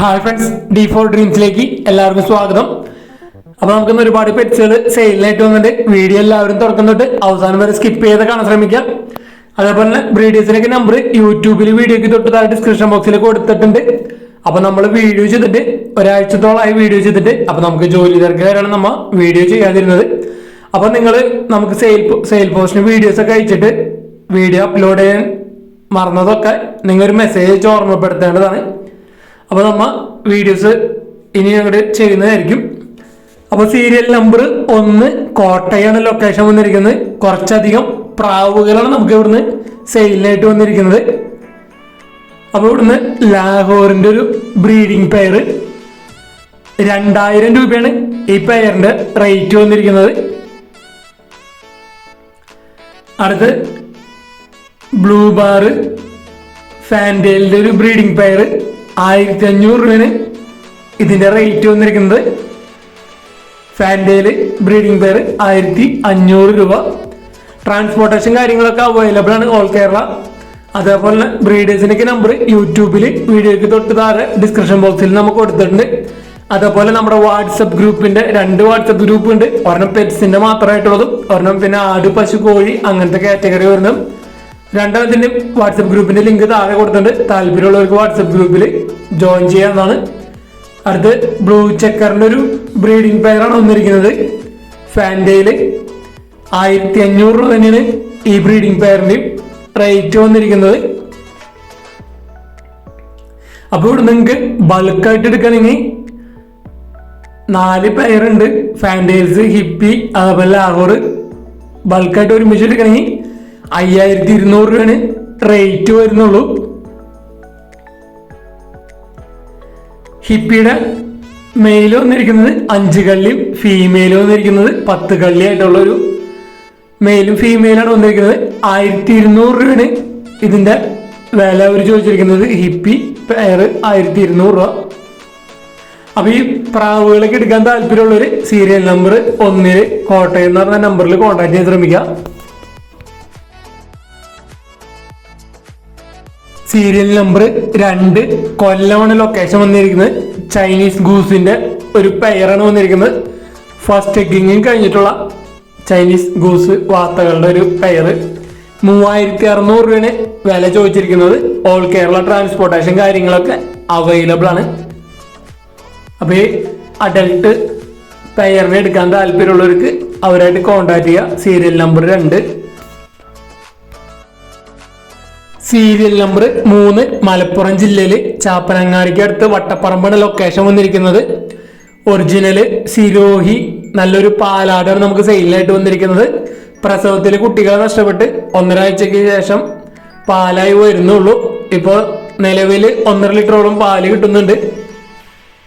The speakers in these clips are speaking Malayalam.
ഹായ് ഫ്രണ്ട്സ് ഡി ഫോർ ഡ്രീംസിലേക്ക് എല്ലാവർക്കും സ്വാഗതം. അപ്പൊ നമുക്കിന്ന് ഒരുപാട് പെറ്റ്സുകൾ സെയിലിനായിട്ട് വന്നിട്ട് വീഡിയോ എല്ലാവരും തുറക്കുന്നിട്ട് അവസാനം വരെ സ്കിപ്പ് ചെയ്ത് കാണാൻ ശ്രമിക്കാം. അതേപോലെ തന്നെ ബ്രീഡേഴ്സിനൊക്കെ നമ്പർ യൂട്യൂബിൽ വീഡിയോക്ക് തൊട്ട് താഴെ ഡിസ്ക്രിപ്ഷൻ ബോക്സിൽ കൊടുത്തിട്ടുണ്ട്. അപ്പൊ നമ്മൾ വീഡിയോ ചെയ്തിട്ട് ഒരാഴ്ചത്തോളമായി വീഡിയോ ചെയ്തിട്ട് അപ്പൊ നമുക്ക് ജോലി തിരക്കുകാരാണ് നമ്മ വീഡിയോ ചെയ്യാതിരുന്നത്. അപ്പൊ നിങ്ങൾ നമുക്ക് സെയിൽ സെയിൽ പോസ്റ്റിന് വീഡിയോസ് ഒക്കെ അയച്ചിട്ട് വീഡിയോ അപ്ലോഡ് ചെയ്യാൻ മറന്നതൊക്കെ നിങ്ങൾ ഒരു മെസ്സേജ് ഓർമ്മപ്പെടുത്തേണ്ടതാണ്. അപ്പോൾ നമ്മ വീഡിയോസ് ഇനി അങ്ങോട്ട് ചെയ്യുന്നതായിരിക്കും. അപ്പോൾ സീരിയൽ നമ്പർ ഒന്ന് കോട്ടയാണ് ലൊക്കേഷൻ വന്നിരിക്കുന്നത്. കുറച്ചധികം പ്രാവുകളാണ് നമുക്ക് ഇവിടുന്ന് സെയിലിനായിട്ട് വന്നിരിക്കുന്നത്. അപ്പോൾ ഇവിടുന്ന് ലാഹോറിന്റെ ഒരു ബ്രീഡിംഗ് പെയർ രണ്ടായിരം രൂപയാണ് ഈ പെയറിന്റെ റേറ്റ് വന്നിരിക്കുന്നത്. അടുത്ത് ബ്ലൂ ബാർ ഫാൻഡേലിന്റെ ഒരു ബ്രീഡിംഗ് പെയർ ആയിരത്തി അഞ്ഞൂറ് രൂപയാണ് ഇതിന്റെ റേറ്റ് വന്നിരിക്കുന്നത്. ഫാൻഡേൽ ബ്രീഡിംഗ് പെയർ ആയിരത്തി അഞ്ഞൂറ് രൂപ. ട്രാൻസ്പോർട്ടേഷൻ കാര്യങ്ങളൊക്കെ അവൈലബിൾ ആണ് ഓൾ കേരള അതേപോലെ തന്നെ ബ്രീഡേഴ്സിനൊക്കെ നമ്പർ യൂട്യൂബിൽ വീഡിയോയ്ക്ക് തൊട്ട് താഴെ ഡിസ്ക്രിപ്ഷൻ ബോക്സിൽ നമുക്ക് കൊടുത്തിട്ടുണ്ട്. അതേപോലെ നമ്മുടെ വാട്സപ്പ് ഗ്രൂപ്പിന്റെ രണ്ട് വാട്സപ്പ് ഗ്രൂപ്പ് ഉണ്ട്. ഒരെണ്ണം പെറ്റ്സിന്റെ മാത്രമായിട്ടുള്ളതും ഒരെണ്ണം പിന്നെ ആട് പശു കോഴി അങ്ങനത്തെ കാറ്റഗറി വരുന്നതും. രണ്ടാമത്തിന്റെ വാട്സപ്പ് ഗ്രൂപ്പിന്റെ ലിങ്ക് താഴെ കൊടുത്തിട്ടുണ്ട്. താല്പര്യമുള്ളവർക്ക് വാട്സപ്പ് ഗ്രൂപ്പിൽ ജോയിൻ ചെയ്യാവുന്നതാണ്. അടുത്ത് ബ്ലൂ ചെക്കറിന്റെ ഒരു ബ്രീഡിംഗ് പെയറാണ് വന്നിരിക്കുന്നത്. ഫാൻഡയിൽ ആയിരത്തി അഞ്ഞൂറ് രൂപ തന്നെയാണ് ഈ ബ്രീഡിംഗ് പെയറിന്റെയും റേറ്റ് വന്നിരിക്കുന്നത്. അപ്പോൾ ഇവിടെ നിങ്ങൾക്ക് ബൾക്കായിട്ട് എടുക്കണമെങ്കിൽ നാല് പെയറുണ്ട് ഫാൻഡേൽസ് ഹിപ്പി അതേപോലെ ലാഹോർ ബൾക്കായിട്ട് ഒരുമിച്ച് എടുക്കണമെങ്കിൽ അയ്യായിരത്തി ഇരുന്നൂറ് രൂപയാണ് റേറ്റ് വരുന്നുള്ളൂ. ഹിപ്പിയുടെ മെയിൽ വന്നിരിക്കുന്നത് അഞ്ച് കള്ളിയും ഫീമെയിൽ വന്നിരിക്കുന്നത് പത്ത് കള്ളിയായിട്ടുള്ള ഒരു മെയിലും ഫീമെയിലാണ് വന്നിരിക്കുന്നത്. ആയിരത്തി ഇരുന്നൂറ് രൂപയാണ് ഇതിന്റെ വില അവർ ചോദിച്ചിരിക്കുന്നത്. ഹിപ്പി പെയർ ആയിരത്തി ഇരുന്നൂറ് രൂപ. അപ്പൊ ഈ പ്രാവുകളൊക്കെ എടുക്കാൻ താല്പര്യമുള്ളവർ സീരിയൽ നമ്പർ ഒന്നിൽ കോട്ടയം എന്ന് പറഞ്ഞ നമ്പറിൽ കോൺടാക്ട് ചെയ്യാൻ ശ്രമിക്കുക. സീരിയൽ നമ്പർ രണ്ട് കൊല്ലമാണ് ലൊക്കേഷൻ വന്നിരിക്കുന്നത്. ചൈനീസ് ഗൂസിന്റെ ഒരു പെയറാണ് വന്നിരിക്കുന്നത്. ഫസ്റ്റ് എഗ്ഗിങ്ങും കഴിഞ്ഞിട്ടുള്ള ചൈനീസ് ഗൂസ് വാർത്തകളുടെ ഒരു പെയർ മൂവായിരത്തി അറുന്നൂറ് രൂപയാണ് വില ചോദിച്ചിരിക്കുന്നത്. ഓൾ കേരള ട്രാൻസ്പോർട്ടേഷൻ കാര്യങ്ങളൊക്കെ അവൈലബിൾ ആണ്. അപ്പോൾ ഈ അഡൽട്ട് പെയറിനെ എടുക്കാൻ താല്പര്യമുള്ളവർക്ക് അവരായിട്ട് കോണ്ടാക്ട് ചെയ്യുക. സീരിയൽ നമ്പർ രണ്ട് സീരിയൽ നമ്പർ മൂന്ന് മലപ്പുറം ജില്ലയിൽ ചാപ്പനങ്ങാടിക്ക് അടുത്ത് വട്ടപ്പറമ്പാണ് ലൊക്കേഷൻ വന്നിരിക്കുന്നത്. ഒറിജിനൽ സിരോഹി നല്ലൊരു പാലാടാണ് നമുക്ക് സെയിലായിട്ട് വന്നിരിക്കുന്നത്. പ്രസവത്തിൽ കുട്ടികളെ നഷ്ടപ്പെട്ട് ഒന്നര ആഴ്ചയ്ക്ക് ശേഷം പാലായി വരുന്നുള്ളൂ. ഇപ്പോൾ നിലവിൽ ഒന്നര ലിറ്ററോളം പാൽ കിട്ടുന്നുണ്ട്.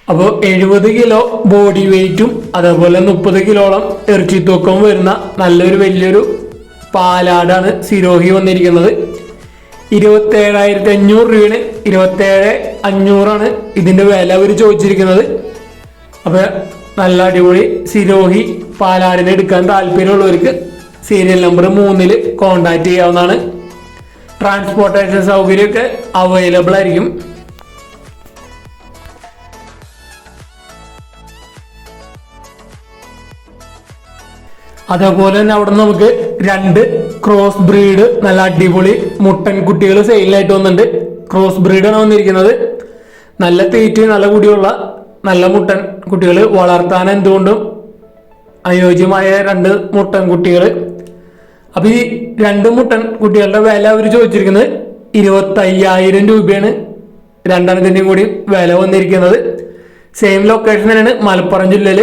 അപ്പോൾ എഴുപത് കിലോ ബോഡി വെയിറ്റും അതേപോലെ മുപ്പത് കിലോളം ഇറച്ചി തൂക്കവും വരുന്ന നല്ലൊരു വലിയൊരു പാലാടാണ് സിരോഹി വന്നിരിക്കുന്നത്. ഇരുപത്തേഴായിരത്തി അഞ്ഞൂറ് രൂപയാണ്. ഇരുപത്തേഴ് അഞ്ഞൂറാണ് ഇതിന്റെ വില അവർ ചോദിച്ചിരിക്കുന്നത്. അപ്പോൾ നല്ല അടിപൊളി സിരോഹി പാലാടിനെ എടുക്കാൻ താല്പര്യമുള്ളവർക്ക് സീരിയൽ നമ്പർ മൂന്നിൽ കോണ്ടാക്ട് ചെയ്യാവുന്നതാണ്. ട്രാൻസ്പോർട്ടേഷൻ സൗകര്യമൊക്കെ അവൈലബിൾ ആയിരിക്കും. അതേപോലെ തന്നെ അവിടെ നമുക്ക് രണ്ട് ക്രോസ് ബ്രീഡ് നല്ല അടിപൊളി മുട്ടൻ കുട്ടികൾ സെയിലായിട്ട് വന്നിട്ടുണ്ട്. ക്രോസ് ബ്രീഡാണ് വന്നിരിക്കുന്നത്. നല്ല തീറ്റ നല്ല കുടിയുള്ള നല്ല മുട്ടൻ കുട്ടികൾ വളർത്താൻ എന്തുകൊണ്ടും അനുയോജ്യമായ രണ്ട് മുട്ടൻ കുട്ടികൾ. അപ്പൊ ഈ രണ്ട് മുട്ടൻ കുട്ടികളുടെ വില അവർ ചോദിച്ചിരിക്കുന്നത് ഇരുപത്തി അയ്യായിരം രൂപയാണ്. രണ്ടെണ്ണത്തിന്റെയും കൂടി വില വന്നിരിക്കുന്നത്. സെയിം ലൊക്കേഷൻ തന്നെയാണ് മലപ്പുറം ജില്ലയിൽ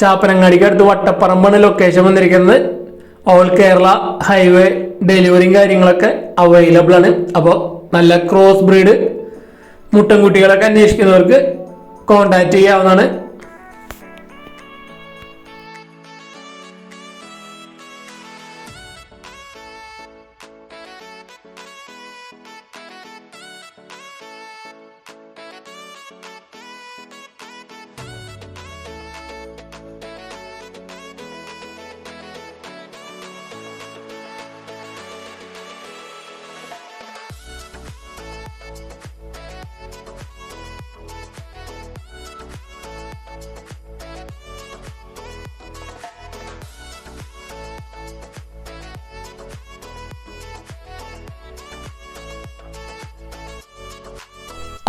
ചാപ്പനങ്ങാടിക്ക് അടുത്ത് വട്ടപ്പറമ്പാണ് ലൊക്കേഷൻ വന്നിരിക്കുന്നത്. ഓൾ കേരള ഹൈവേ ഡെലിവറിയും കാര്യങ്ങളൊക്കെ അവൈലബിൾ ആണ്. അപ്പോൾ നല്ല ക്രോസ് ബ്രീഡ് മുട്ടൻകുട്ടികളൊക്കെ അന്വേഷിക്കുന്നവർക്ക് കോണ്ടാക്ട് ചെയ്യാവുന്നതാണ്.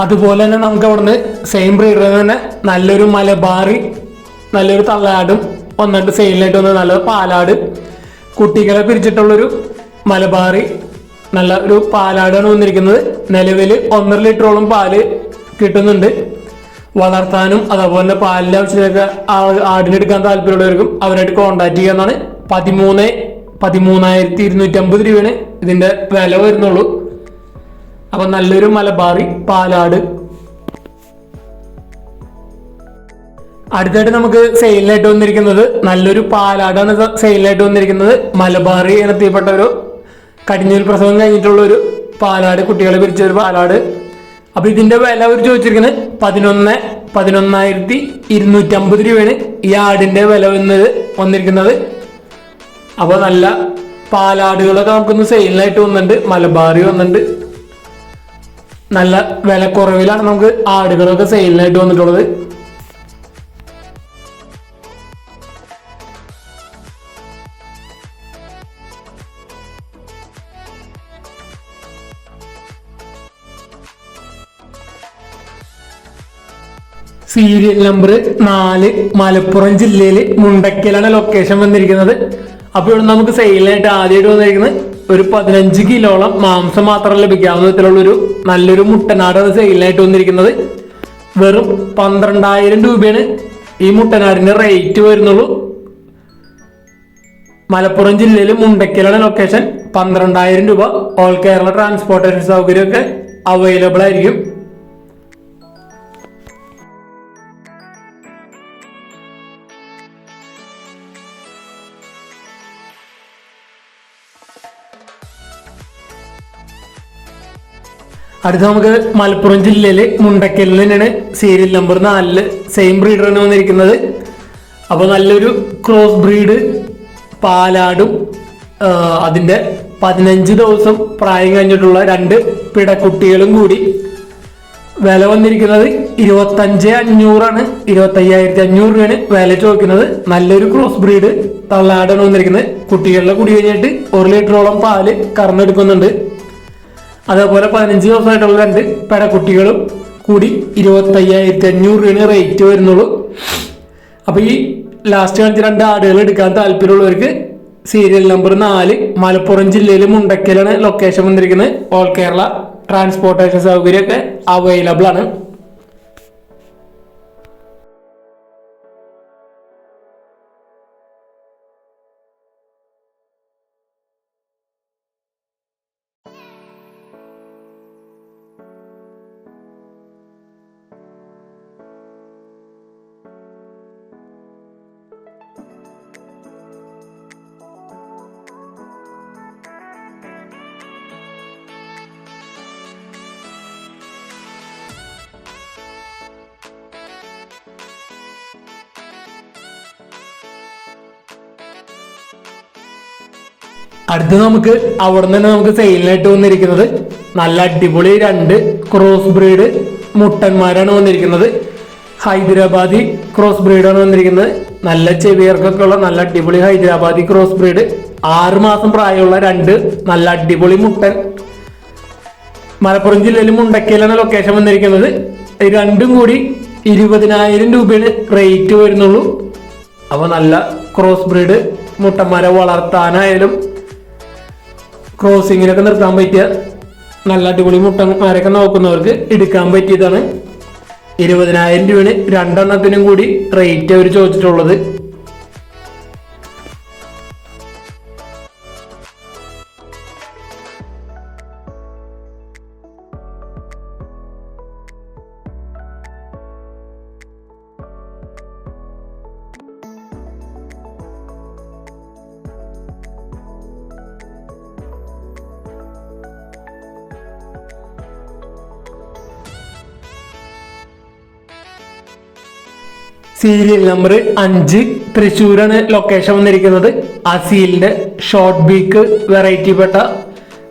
അതുപോലെ തന്നെ നമുക്ക് അവിടുന്ന് സെയിം ബ്രീഡിൽ തന്നെ നല്ലൊരു മലബാറി നല്ലൊരു തള്ളാടും ഒന്നിട്ട് സെയിലായിട്ട് വന്ന് നല്ല പാലാട്. കുട്ടികളെ പിരിച്ചിട്ടുള്ളൊരു മലബാറി നല്ല ഒരു പാലാടാണ് വന്നിരിക്കുന്നത്. നിലവിൽ ഒന്നര ലിറ്ററോളം പാൽ കിട്ടുന്നുണ്ട്. വളർത്താനും അതുപോലെ തന്നെ പാലിന്റെ ആവശ്യത്തിനൊക്കെ ആ- ആടിനെടുക്കാൻ താല്പര്യമുള്ളവർക്കും അവരായിട്ട് കോണ്ടാക്ട് ചെയ്യാന്നാണ്. പതിമൂന്ന് പതിമൂന്നായിരത്തി ഇരുന്നൂറ്റി അമ്പത് രൂപയാണ് ഇതിന്റെ വില വരുന്നുള്ളൂ. അപ്പൊ നല്ലൊരു മലബാറി പാലാട്. അടുത്തായിട്ട് നമുക്ക് സെയിലിനായിട്ട് വന്നിരിക്കുന്നത് നല്ലൊരു പാലാടാണ് സെയിലിനായിട്ട് വന്നിരിക്കുന്നത്. മലബാറി ഇനത്തിൽപ്പെട്ട ഒരു കടിഞ്ഞൂൽ പ്രസവം കഴിഞ്ഞിട്ടുള്ള ഒരു പാലാട് കുട്ടികളെ പിരിച്ച ഒരു പാലാട്. അപ്പൊ ഇതിന്റെ വില അവർ ചോദിച്ചിരിക്കുന്നത് പതിനൊന്ന് പതിനൊന്നായിരത്തി ഇരുന്നൂറ്റി അമ്പത് രൂപയാണ് ഈ ആടിന്റെ വില വന്നത് വന്നിരിക്കുന്നത്. അപ്പൊ നല്ല പാലാടുകളൊക്കെ നമുക്കൊന്ന് സെയിലിനായിട്ട് വന്നിട്ടുണ്ട് മലബാറി വന്നിട്ടുണ്ട്. നല്ല വില കുറവിലാണ് നമുക്ക് ആടുകളൊക്കെ സെയിലിനായിട്ട് വന്നിട്ടുള്ളത്. സീരിയൽ നമ്പർ നാല് മലപ്പുറം ജില്ലയിൽ മുണ്ടക്കലാണ് ലൊക്കേഷൻ വന്നിരിക്കുന്നത്. അപ്പോൾ നമുക്ക് സെയിലായിട്ട് ആദ്യമായിട്ട് വന്നിരിക്കുന്നത് ഒരു പതിനഞ്ച് കിലോളം മാംസം മാത്രം ലഭിക്കാവുന്ന വിധത്തിലുള്ള ഒരു നല്ലൊരു മുട്ടനാടാണ് സെയിലായിട്ട് വന്നിരിക്കുന്നത്. വെറും പന്ത്രണ്ടായിരം രൂപയാണ് ഈ മുട്ടനാടിന്റെ റേറ്റ് വരുന്നുള്ളൂ. മലപ്പുറം ജില്ലയിൽ മുണ്ടക്കലാണ് ലൊക്കേഷൻ പന്ത്രണ്ടായിരം രൂപ ഓൾ കേരള ട്രാൻസ്പോർട്ടേഷൻ സൗകര്യമൊക്കെ അവൈലബിൾ ആയിരിക്കും. അടുത്ത നമുക്ക് മലപ്പുറം ജില്ലയിൽ മുണ്ടക്കലിൽ തന്നെയാണ് സീരിയൽ നമ്പർ നാലിൽ സെയിം ബ്രീഡറാണ് വന്നിരിക്കുന്നത്. അപ്പോൾ നല്ലൊരു ക്രോസ് ബ്രീഡ് പാലാടും അതിന്റെ പതിനഞ്ച് ദിവസം പ്രായം കഴിഞ്ഞിട്ടുള്ള രണ്ട് പിടക്കുട്ടികളും കൂടി. വില വന്നിരിക്കുന്നത് ഇരുപത്തഞ്ച് അഞ്ഞൂറാണ്. ഇരുപത്തയ്യായിരത്തി അഞ്ഞൂറ് രൂപയാണ് വില ചോദിക്കുന്നത്. നല്ലൊരു ക്രോസ് ബ്രീഡ് തള്ളാടാണ് വന്നിരിക്കുന്നത്. കുട്ടികളുടെ കുടി കഴിഞ്ഞിട്ട് ഒരു ലിറ്ററോളം പാൽ കറന്നെടുക്കുന്നുണ്ട്. അതേപോലെ പതിനഞ്ച് ദിവസമായിട്ടുള്ള രണ്ട് പെടക്കുട്ടികളും കൂടി ഇരുപത്തയ്യായിരത്തി അഞ്ഞൂറ് രൂപയാണ് റേറ്റ് വരുന്നുള്ളൂ. അപ്പൊ ഈ ലാസ്റ്റ് കാണിച്ച രണ്ട് ആടുകൾ എടുക്കാൻ താല്പര്യമുള്ളവർക്ക് സീരിയൽ നമ്പർ നാല് മലപ്പുറം ജില്ലയിൽ മുണ്ടക്കലാണ് ലൊക്കേഷൻ വന്നിരിക്കുന്നത്. ഓൾ കേരള ട്രാൻസ്പോർട്ടേഷൻ സൗകര്യമൊക്കെ അവൈലബിൾ ആണ്. അടുത്ത് നമുക്ക് അവിടെ തന്നെ നമുക്ക് സെയിലിനായിട്ട് വന്നിരിക്കുന്നത് നല്ല അടിപൊളി രണ്ട് ക്രോസ് ബ്രീഡ് മുട്ടന്മാരാണ് വന്നിരിക്കുന്നത്. ഹൈദരാബാദി ക്രോസ് ബ്രീഡാണ് വന്നിരിക്കുന്നത്. നല്ല ചെവിയർക്കൊക്കെ ഉള്ള നല്ല അടിപൊളി ഹൈദരാബാദി ക്രോസ് ബ്രീഡ് ആറ് മാസം പ്രായമുള്ള രണ്ട് നല്ല അടിപൊളി മുട്ടൻ. മലപ്പുറം ജില്ലയിൽ മുണ്ടക്കയിലാണ് ലൊക്കേഷൻ വന്നിരിക്കുന്നത്. രണ്ടും കൂടി ഇരുപതിനായിരം രൂപയാണ് റേറ്റ് വരുന്നുള്ളൂ. അപ്പോൾ നല്ല ക്രോസ് ബ്രീഡ് മുട്ടന്മാരെ വളർത്താനായാലും ക്രോസിങ്ങിനൊക്കെ നിർത്താൻ പറ്റിയ നല്ല അടിപൊളി മുട്ടന്മാരൊക്കെ നോക്കുന്നവർക്ക് എടുക്കാൻ പറ്റിയതാണ്. ഇരുപതിനായിരം രൂപയാണ് രണ്ടെണ്ണത്തിനും കൂടി റേറ്റ് അവർ ചോദിച്ചിട്ടുള്ളത്. സീരിയൽ നമ്പർ അഞ്ച് തൃശ്ശൂരാണ് ലൊക്കേഷൻ വന്നിരിക്കുന്നത്. അസീലിന്റെ ഷോർട്ട് ബീക്ക് വെറൈറ്റി പെട്ട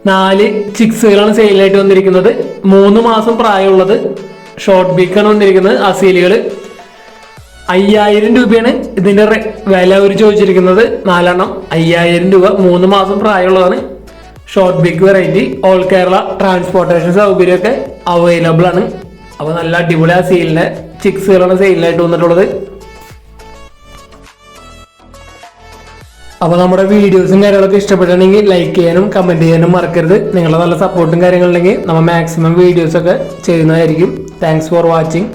നാല് ചിക്സുകളാണ് സെയിലായിട്ട് വന്നിരിക്കുന്നത്. മൂന്ന് മാസം പ്രായമുള്ളത് ഷോർട്ട് ബീക്കാണ് വന്നിരിക്കുന്നത് അസീലുകൾ അയ്യായിരം രൂപയാണ് ഇതിന്റെ റെ- വില അവർ ചോദിച്ചിരിക്കുന്നത്. നാലെണ്ണം അയ്യായിരം രൂപ മൂന്ന് മാസം പ്രായമുള്ളതാണ്. Short big variety all Kerala transportation സൗകര്യമൊക്കെ അവൈലബിൾ ആണ്. അപ്പോൾ നല്ല അടിപൊളി ആ സീലിന്റെ ചിക്സുകളാണ് സെയിലിനായിട്ട് വന്നിട്ടുള്ളത്. അപ്പോൾ നമ്മുടെ വീഡിയോസും കാര്യങ്ങളൊക്കെ ഇഷ്ടപ്പെട്ടിട്ടുണ്ടെങ്കിൽ ലൈക്ക് ചെയ്യാനും കമന്റ് ചെയ്യാനും മറക്കരുത്. നിങ്ങളുടെ നല്ല സപ്പോർട്ടും കാര്യങ്ങളുണ്ടെങ്കിൽ നമ്മൾ മാക്സിമം വീഡിയോസൊക്കെ ചെയ്യുന്നതായിരിക്കും. Thanks for watching